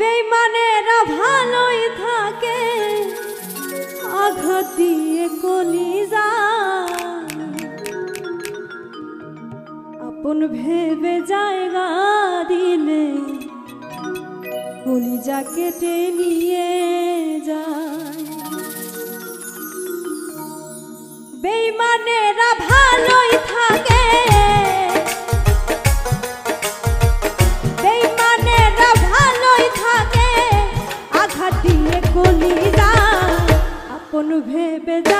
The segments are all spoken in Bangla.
বেইমানেরা ভালোই থাকে, আঘাত দিয়ে কলিজা। আপন ভেবে জায়গা দিলে কলিজা কেটে নিয়ে যায়। বেইমানেরা ভেবে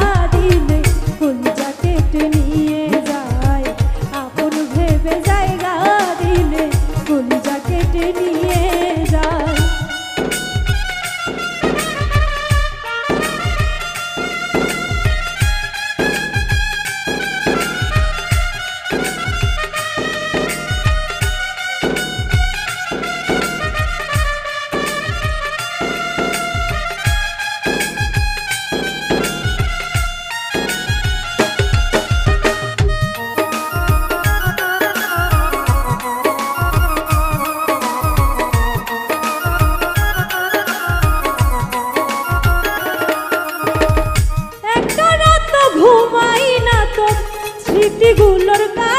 জায়গা দিলে কলিজা কেটে নিয়ে স্মৃতিগুলোর কারণে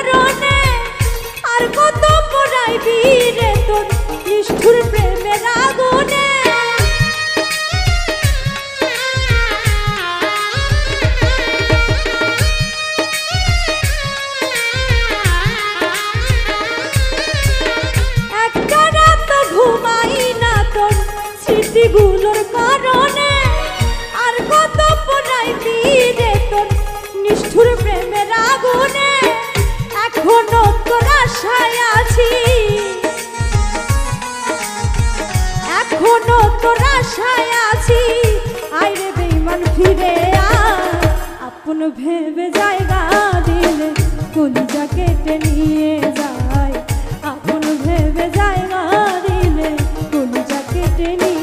আপন ভেবে জায়গা দিলে কলিজা কেটে নিয়ে যায়? আপন ভেবে জায়গা দিলে কলিজা কেটে নিয়ে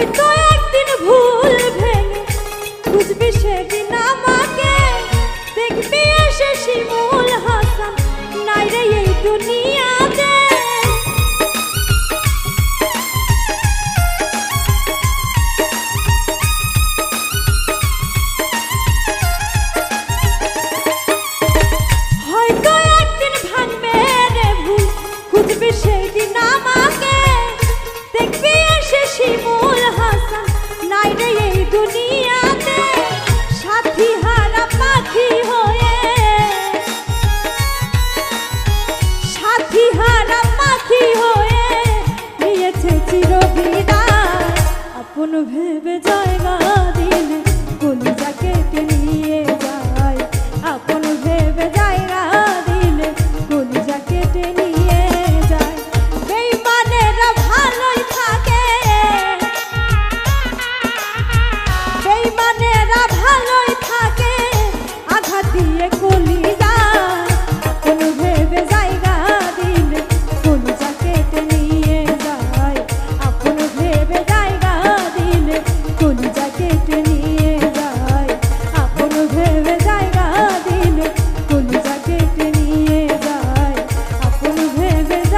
my god!